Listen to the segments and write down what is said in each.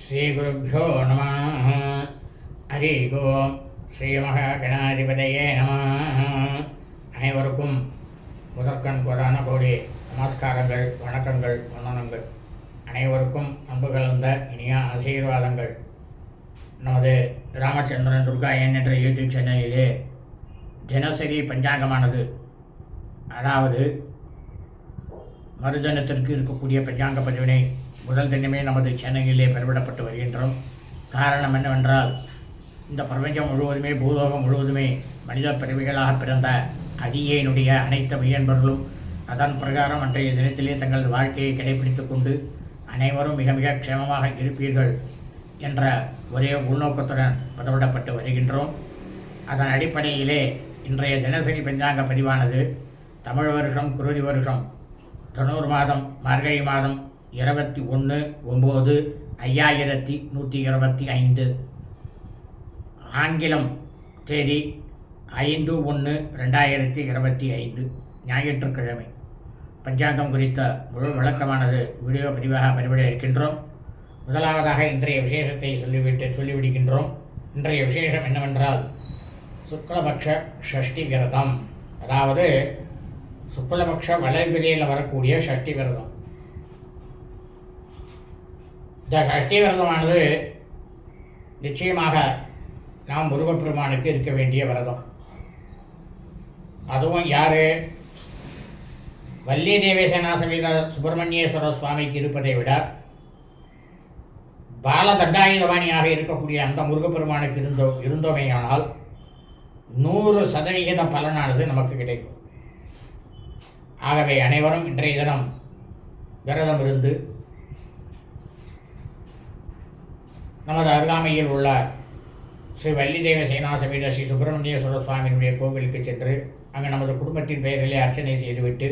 ஸ்ரீகுருப்போ நம. ஹரி ஓம் ஸ்ரீமகாகணாதிபதையே நம. அனைவருக்கும் முதற்கண் கோடான கோடி நமஸ்காரங்கள் வணக்கங்கள் வந்தனங்கள். அனைவருக்கும் அன்பு கலந்த இனிய ஆசீர்வாதங்கள். நமது ராமச்சந்திரன் துர்கா என் என்ற யூடியூப் சேனலிலே தினசரி பஞ்சாங்கமானது. அதாவது மறுதினத்திற்கு இருக்கக்கூடிய பஞ்சாங்க பதிவினை முதல் தினமே நமது சென்னையிலே பெறவிடப்பட்டு வருகின்றோம். காரணம் என்னவென்றால் இந்த பிரபஞ்சம் முழுவதுமே பூலோகம் முழுவதுமே மனித பிறவிகளாக பிறந்த அடியேனுடைய அனைத்து மையன்பர்களும் அதன் பிரகாரம் அன்றைய தினத்திலே தங்கள் வாழ்க்கையை கடைபிடித்து கொண்டு அனைவரும் மிக மிக க்ஷேமமாக இருப்பீர்கள் என்ற ஒரே உள்நோக்கத்துடன் பதவிடப்பட்டு வருகின்றோம். அதன் அடிப்படையிலே இன்றைய தினசரி பஞ்சாங்க பதிவானது தமிழ் வருஷம் குருதி வருஷம் தொண்ணூறு மாதம் மார்கழி மாதம் இருபத்தி ஒன்று ஒம்பது ஐயாயிரத்தி நூற்றி இருபத்தி ஐந்து. ஆங்கிலம் தேதி ஐந்து ஒன்று ரெண்டாயிரத்தி இருபத்தி ஐந்து ஞாயிற்றுக்கிழமை. பஞ்சாங்கம் குறித்த முழு விளக்கமானது வீடியோ பதிவாக பதிவிட இருக்கின்றோம். முதலாவதாக இன்றைய விசேஷத்தை சொல்லிவிட்டு சொல்லிவிடுகின்றோம். இன்றைய விசேஷம் என்னவென்றால் சுக்லபக்ஷ ஷஷ்டி விரதம் அதாவது சுக்லபக்ஷ வளர்பிரியில் வரக்கூடிய ஷஷ்டி விரதம் இந்த சஷ்டி விரதமானது நிச்சயமாக நாம் முருகப்பெருமானுக்கு இருக்க வேண்டிய விரதம். அதுவும் யார்? வள்ளி தேவேசேனா சமேத சுப்பிரமணியேஸ்வர சுவாமிக்கு இருப்பதை விட பால தண்டாயுதவாணியாக இருக்கக்கூடிய அந்த முருகப்பெருமானுக்கு இருந்தோ இருந்தோமேயானால் நூறு சதவிகித பலனானது நமக்கு கிடைக்கும். ஆகவே அனைவரும் இன்றைய தினம் விரதம் இருந்து நமது அருகாமையில் உள்ள ஸ்ரீ வள்ளிதேவ சேனா ஸ்ரீ சுப்பிரமணியேஸ்வர சுவாமியினுடைய கோவிலுக்கு சென்று அங்கு நமது குடும்பத்தின் பெயரிலே அர்ச்சனை செய்துவிட்டு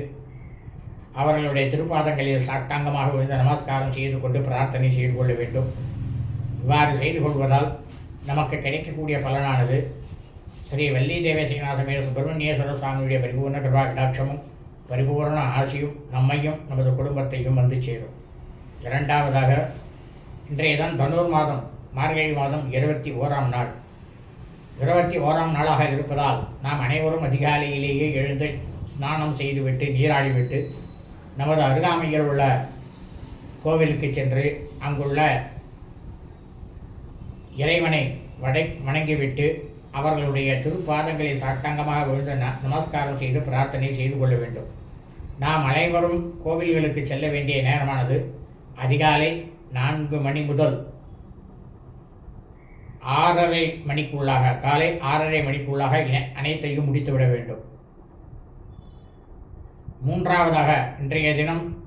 அவர்களுடைய திருப்பாதங்களில் சாஷ்டாங்கமாக விழுந்த நமஸ்காரம் செய்து கொண்டு பிரார்த்தனை செய்து கொள்ள வேண்டும். இவ்வாறு செய்து கொள்வதால் நமக்கு கிடைக்கக்கூடிய பலனானது ஸ்ரீ வள்ளி தேவசேனா சுப்பிரமணியேஸ்வர சுவாமியுடைய பரிபூர்ண கிருபா கடாட்சமும் பரிபூர்ண ஆசியும் நம்மையும் நமது குடும்பத்தையும் வந்து சேரும். இரண்டாவதாக இன்றைய தான் தனூர் மாதம். மார்கழி மாதம் இருபத்தி ஓராம் நாள். இருபத்தி ஓராம் நாளாக இருப்பதால் நாம் அனைவரும் அதிகாலையிலேயே எழுந்து ஸ்நானம் செய்துவிட்டு நீராடிவிட்டு நமது அருகாமையில் உள்ள கோவிலுக்கு சென்று அங்குள்ள இறைவனை வடை வணங்கிவிட்டு அவர்களுடைய திருப்பாதங்களை சாட்டாங்கமாக விழுந்து ந நமஸ்காரம் செய்து பிரார்த்தனை செய்து கொள்ள வேண்டும். நாம் அனைவரும் கோவில்களுக்கு செல்ல வேண்டிய நேரமானது அதிகாலை நான்கு மணி முதல் ஆறரை மணிக்குள்ளாக காலை ஆறரை மணிக்குள்ளாக அனைத்தையும் முடித்துவிட வேண்டும். மூன்றாவதாக இன்றைய தினம்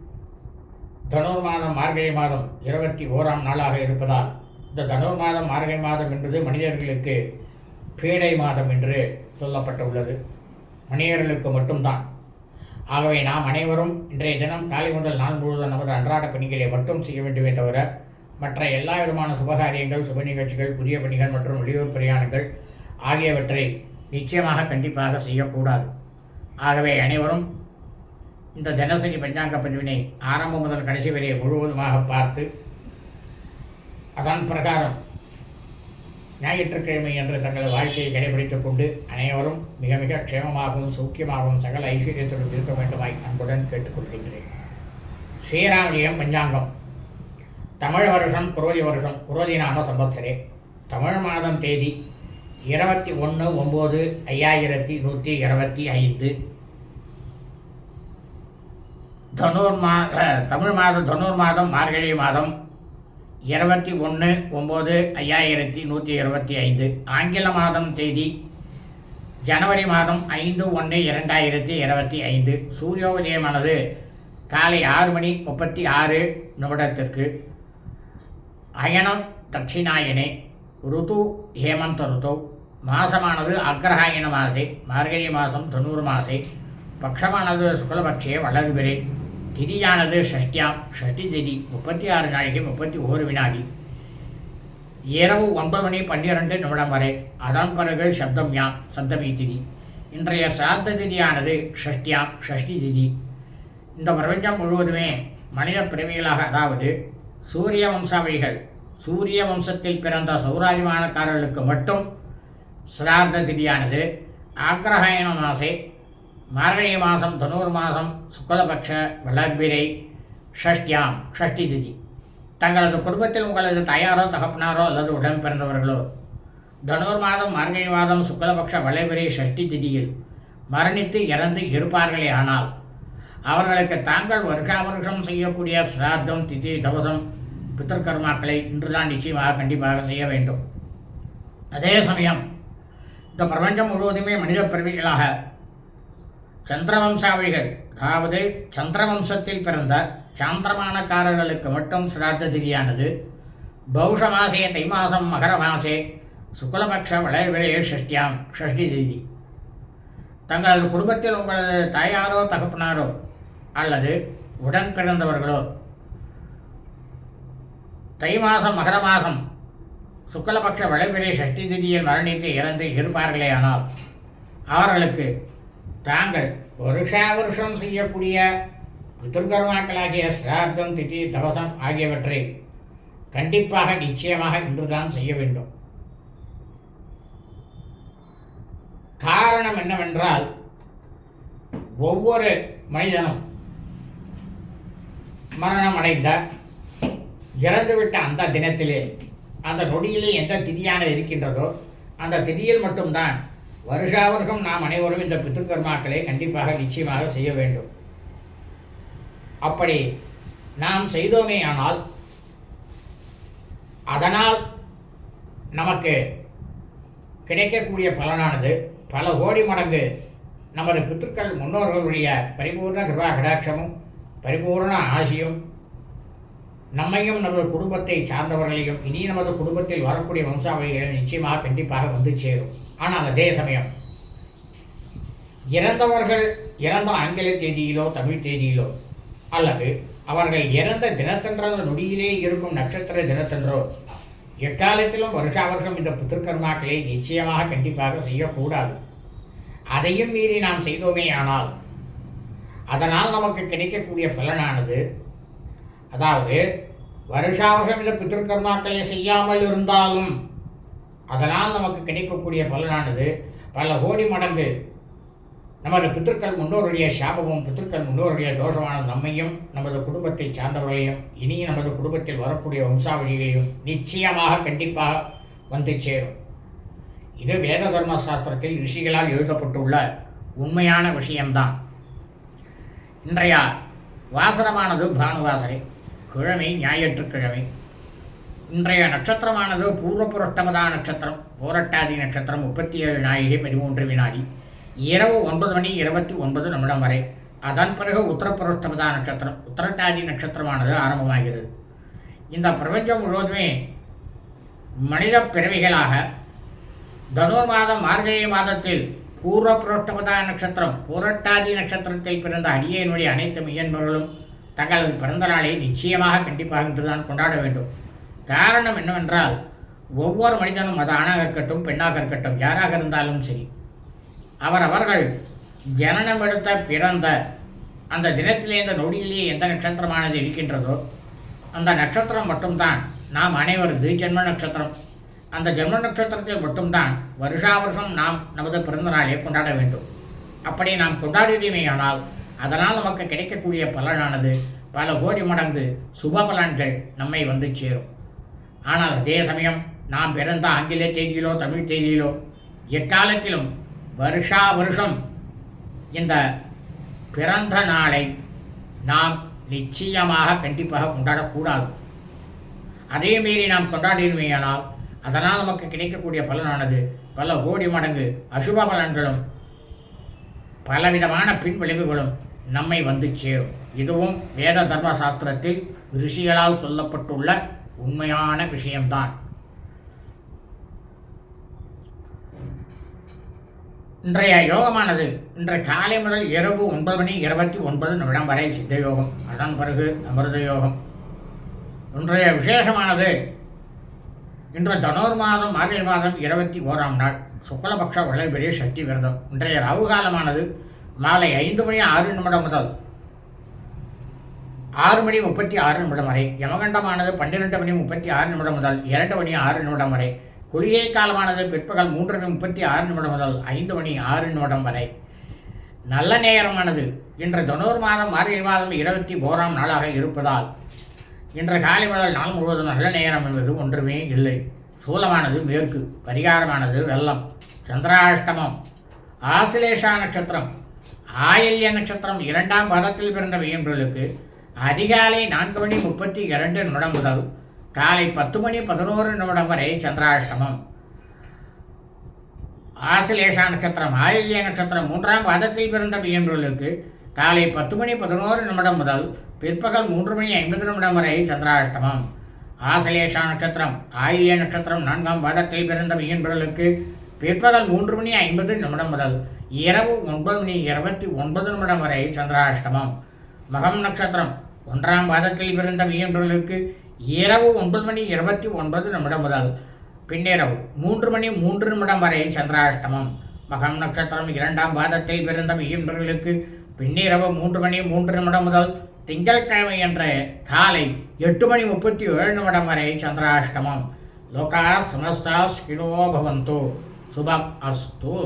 தனுர் மாதம் மார்கழி மாதம் இருபத்தி ஓராம் நாளாக இருப்பதால் இந்த தனுர் மாதம் மார்கழி மாதம் என்பது மனிதர்களுக்கு பீடை மாதம் என்று சொல்லப்பட்டுள்ளது. மனிதர்களுக்கு மட்டும்தான். ஆகவே நாம் அனைவரும் இன்றைய தினம் காலை முதல் நாள் முழுவதும் நமது அன்றாட பணிகளை மட்டும் செய்ய வேண்டுமே தவிர மற்ற எல்லா விதமான சுபகாரியங்கள் சுப நிகழ்ச்சிகள் புதிய பணிகள் மற்றும் வெளியூர் பிரயாணங்கள் ஆகியவற்றை நிச்சயமாக கண்டிப்பாக செய்யக்கூடாது. ஆகவே அனைவரும் இந்த தினசரி பஞ்சாங்க பதிவினை ஆரம்பம் முதல் கடைசி வரை முழுவதுமாக பார்த்து அதன் பிரகாரம் ஞாயிற்றுக்கிழமை என்று தங்கள் வாழ்க்கையை கடைபிடித்துக் கொண்டு அனைவரும் மிக மிக க்ஷேமமாகவும் சௌக்கியமாகவும் சகல ஐஸ்வர்யத்துடன் இருக்க வேண்டுமாய் அன்புடன் கேட்டுக்கொள்கின்றேன். ஸ்ரீராமலியம் பஞ்சாங்கம். தமிழ் வருஷம் குரோதி வருஷம் குரோதி நாம சம்பத்சரே. தமிழ் மாதம் தேதி இருபத்தி ஒன்று ஒம்பது ஐயாயிரத்தி நூற்றி இருபத்தி ஐந்து. தனுர் மா தமிழ் மாதம் தனுர் மாதம் மார்கழி மாதம் இருபத்தி ஒன்று ஒம்பது ஐயாயிரத்தி நூற்றி இருபத்தி ஐந்து. ஆங்கில மாதம் தேதி ஜனவரி மாதம் ஐந்து ஒன்று இரண்டாயிரத்தி இருபத்தி ஐந்து. சூரியோதயமானது காலை ஆறு மணி முப்பத்தி ஆறு நிமிடத்திற்கு. அயனம் தட்சிணாயனே. ருது ஹேமந்த ருத்து. மாசமானது அக்ரஹாயன மாசே. மார்கழி மாதம் தொண்ணூறு மாசே. பக்ஷமானது சுக்லபக்ஷே வளர்பிரே திதியானது ஷஷ்டியாம். ஷஷ்டி திதி முப்பத்தி ஆறு நாளைக்கு முப்பத்தி ஓரு வினாடி. இரவு ஒன்பது மணி பன்னிரெண்டு நிமிடம் வரை. அதன் பிறகு சப்தம் யாம் சப்தமி திதி. இன்றைய சிராத்த திதியானது ஷஷ்டியாம் ஷஷ்டி திதி. இந்த பிரபஞ்சம் முழுவதுமே மனித பிறவிகளாக அதாவது சூரிய வம்சாவளிகள். சூரிய வம்சத்தில் பிறந்த சௌராஜிமானக்காரர்களுக்கு மட்டும் சிரார்த்த திதியானது. ஆக்ரஹாயண மாசே மார்கழி மாதம் தனூர் மாதம் சுக்லபக்ஷ வளர்பிரை ஷஷ்டியாம் ஷஷ்டி திதி. தங்களது குடும்பத்தில் உங்களது தாயாரோ தகப்பனாரோ அல்லது உடன் பிறந்தவர்களோ தனுர் மாதம் மார்கழி மாதம் சுக்லபக்ஷ வளைபிரை ஷஷ்டி திதியில் மரணித்து இறந்து இருப்பார்களே ஆனால் அவர்களுக்கு தாங்கள் வருஷா வருஷம் செய்யக்கூடிய சிராத்தம் திதி தவசம் பித்திருக்கர்மாக்களை இன்றுதான் நிச்சயமாக கண்டிப்பாக செய்ய வேண்டும். அதே சமயம் இந்த பிரபஞ்சம் முழுவதுமே மனித பிறவிகளாக சந்திரவம்சாவிகள் அதாவது சந்திரவம்சத்தில் பிறந்த சாந்திரமானக்காரர்களுக்கு மட்டும் சிராத்த திதியானது பௌஷ மாசே தை மாதம் மகர மாசே சுக்லபக்ஷ வளைவிரையே ஷஷ்டியாம் ஷஷ்டி திதி தங்களது குடும்பத்தில் உங்களது தாயாரோ தகப்பனாரோ அல்லது உடன் பிறந்தவர்களோ தை மாதம் மகர மாதம் சுக்லபக்ஷ வளைவிரை சஷ்டி திதியில் மரணித்து இறந்து இருப்பார்களே ஆனால் அவர்களுக்கு தாங்கள் வருஷா வருஷம் செய்யக்கூடிய பிதர்கர்மாக்களாகிய சிரார்த்தம் திதி தவசம் ஆகியவற்றை கண்டிப்பாக நிச்சயமாக இன்றுதான் செய்ய வேண்டும். காரணம் என்னவென்றால் ஒவ்வொரு மனிதனும் மரணம் அடைந்த இறந்துவிட்ட அந்த தினத்திலே அந்த நொடியிலே எந்த திதியானது இருக்கின்றதோ அந்த திதியில் மட்டும்தான் வருஷா வருஷம் நாம் அனைவரும் இந்த பித்துக்கர்மாக்களை கண்டிப்பாக நிச்சயமாக செய்ய வேண்டும். அப்படி நாம் செய்தோமே ஆனால் அதனால் நமக்கு கிடைக்கக்கூடிய பலனானது பல கோடி மடங்கு நமது பித்துக்கள் முன்னோர்களுடைய பரிபூர்ண கிருபா கடாட்சமும் பரிபூர்ண ஆசியும் நம்மையும் நமது குடும்பத்தை சார்ந்தவர்களையும் இனி நமது குடும்பத்தில் வரக்கூடிய வம்சாவளிகளை நிச்சயமாக கண்டிப்பாக வந்து சேரும். ஆனால் அதே சமயம் இறந்தவர்கள் இறந்த ஆங்கில தேதியிலோ தமிழ் தேதியிலோ அல்லது அவர்கள் இறந்த தினத்தன்ற நொடியிலே இருக்கும் நட்சத்திர தினத்தன்றோ எக்காலத்திலும் வருஷா வருஷம் இந்த புத்திருக்கர்மாக்களை நிச்சயமாக கண்டிப்பாக செய்யக்கூடாது. அதையும் மீறி நாம் செய்தோமே ஆனால் அதனால் நமக்கு கிடைக்கக்கூடிய பலனானது அதாவது வருஷா வருஷம் இந்த பித்திருக்கர்மாக்களை செய்யாமல் இருந்தாலும் அதனால் நமக்கு கிடைக்கக்கூடிய பலனானது பல கோடி மடங்கு. நமது பித்திருக்கள் முன்னோருடைய சாபமும் பித்திருக்கள் முன்னோருடைய தோஷமான நம்மையும் நமது குடும்பத்தை சார்ந்தவர்களையும் இனி நமது குடும்பத்தில் வரக்கூடிய வம்சாவளிகளையும் நிச்சயமாக கண்டிப்பாக வந்து சேரும். இது வேத தர்ம சாஸ்திரத்தில் ரிஷிகளால் எழுதப்பட்டுள்ள உண்மையான விஷயம்தான். இன்றைய வாசனமானது பானுவாசனை. கிழமை ஞாயிற்றுக்கிழமை. இன்றைய நட்சத்திரமானது பூர்வபுரஷ்டமதா நட்சத்திரம் போரட்டாதி நட்சத்திரம் முப்பத்தி ஏழு நாழிகை பதிமூன்று வினாடி. இரவு ஒன்பது மணி இருபத்தி ஒன்பது நிமிடம் வரை. அதன் பிறகு உத்தரபுருஷ்டமதா நட்சத்திரம் உத்தரட்டாதி நட்சத்திரமானது ஆரம்பமாகிறது. இந்த பிரபஞ்சம் முழுவதுமே மனித பிறவிகளாக தனுர் மாதம் மார்கழி மாதத்தில் பூர்வ புரோஷ்டபதா நட்சத்திரம் புரட்டாதி நட்சத்திரத்தில் பிறந்த அடியனுடைய அனைத்து மையன்பர்களும் தங்களது பிறந்த நாளை நிச்சயமாக கண்டிப்பாக இன்றுதான் கொண்டாட வேண்டும். காரணம் என்னவென்றால் ஒவ்வொரு மனிதனும் அது ஆணாக இருக்கட்டும் பெண்ணாக இருக்கட்டும் யாராக இருந்தாலும் சரி அவர் அவர்கள் ஜனனம் எடுத்த பிறந்த அந்த தினத்திலே இந்த நொடியிலேயே எந்த நட்சத்திரமானது இருக்கின்றதோ அந்த நட்சத்திரம் மட்டும்தான். நாம் அனைவரது ஜென்ம நட்சத்திரம். அந்த ஜென்ம நட்சத்திரத்தில் மட்டும்தான் வருஷா வருஷம் நாம் நமது பிறந்த நாளை கொண்டாட வேண்டும். அப்படி நாம் கொண்டாடியமையானால் அதனால் நமக்கு கிடைக்கக்கூடிய பலனானது பல கோடி மடங்கு சுப பலன்கள் நம்மை வந்து சேரும். ஆனால் அதே சமயம் நாம் பிறந்த ஆங்கில தேதியிலோ தமிழ் தேதியிலோ எக்காலத்திலும் வருஷா வருஷம் இந்த பிறந்த நாளை நாம் நிச்சயமாக கண்டிப்பாக கொண்டாடக்கூடாது. அதே மீறி நாம் கொண்டாடினமையானால் அதனால் நமக்கு கிடைக்கக்கூடிய பலனானது பல கோடி மடங்கு அசுப பலன்களும் பலவிதமான பின்விளைவுகளும் நம்மை வந்து சேரும். இதுவும் வேத தர்ம சாஸ்திரத்தில் ரிஷிகளால் சொல்லப்பட்டுள்ள உண்மையான விஷயம்தான். இன்றைய யோகமானது இன்று காலை முதல் இரவு ஒன்பது மணி இருபத்தி ஒன்பது நிமிடம் வரை சித்த யோகம் அதன் பிறகு அமிர்த யோகம். இன்றைய விசேஷமானது இன்று தனோர் மாதம் மார்கழி மாதம் இருபத்தி ஓராம் நாள். சுக்லபக்ஷ வளைபெரிய சக்தி விரதம் இன்றைய ராகு காலமானது மாலை ஐந்து மணி ஆறு நிமிடம் முதல் ஆறு மணி முப்பத்தி ஆறு நிமிடம் வரை யமகண்டமானது பன்னிரெண்டு மணி முப்பத்தி ஆறு நிமிடம் முதல் இரண்டு மணி ஆறு நிமிடம் வரை குளிகை காலமானது பிற்பகல் மூன்று மணி முப்பத்தி ஆறு நிமிடம் முதல் ஐந்து மணி ஆறு நிமிடம் வரை. நல்ல நேரமானது. இன்று தொண்ணூறு மாதம் மார்கழி மாதம் இருபத்தி ஓராம் நாளாக இருப்பதால் இன்று காலை முதல் நாள் முழுவதும் நல்ல நேரம் என்பது ஒன்றுமே இல்லை. சூலமானது மேற்கு பரிகாரமானது வெள்ளம் சந்திராஷ்டமம் ஆசிலேஷா நட்சத்திரம் ஆயில்ய நட்சத்திரம் இரண்டாம் பாதத்தில் பிறந்த வியம்பர்களுக்கு அதிகாலை நான்கு மணி முப்பத்தி இரண்டு நிமிடம் முதல் காலை பத்து மணி பதினோரு நிமிடம் வரை சந்திராஷ்டமம். ஆசிலேஷா நட்சத்திரம் ஆயில்ய நட்சத்திரம் மூன்றாம் பாதத்தில் பிறந்த வியம்பர்களுக்கு காலை பத்து மணி பதினோரு நிமிடம் முதல் பிற்பகல் மூன்று மணி ஐம்பது நிமிடம் வரை சந்திராஷ்டமம். ஆசலேஷா நட்சத்திரம் ஆயில்ய நட்சத்திரம் நான்காம் பாதத்தில் பிறந்த வியன்பர்களுக்கு பிற்பகல் மூன்று மணி ஐம்பது நிமிடம் முதல் இரவு ஒன்பது மணி இருபத்தி ஒன்பது நிமிடம் வரை சந்திராஷ்டமம். மகம் நட்சத்திரம் ஒன்றாம் பாதத்தில் பிறந்த வியன்பர்களுக்கு இரவு ஒன்பது மணி இருபத்தி ஒன்பது நிமிடம் முதல் பின்னிரவு மூன்று மணி மூன்று நிமிடம் வரை சந்திராஷ்டமம். மகம் நட்சத்திரம் இரண்டாம் பாதத்தில் பிறந்த வியன்பர்களுக்கு பின்னிரவு மூன்று மணி மூன்று நிமிடம் முதல் திங்கட்கிழமை என்ற காலை எட்டு மணி முப்பத்தி ஏழு நிமிடம் வரை சந்திராஷ்டமம். லோகா சமஸ்தா ஸ்கினோ பவந்தோ. சுபம் அஸ்து.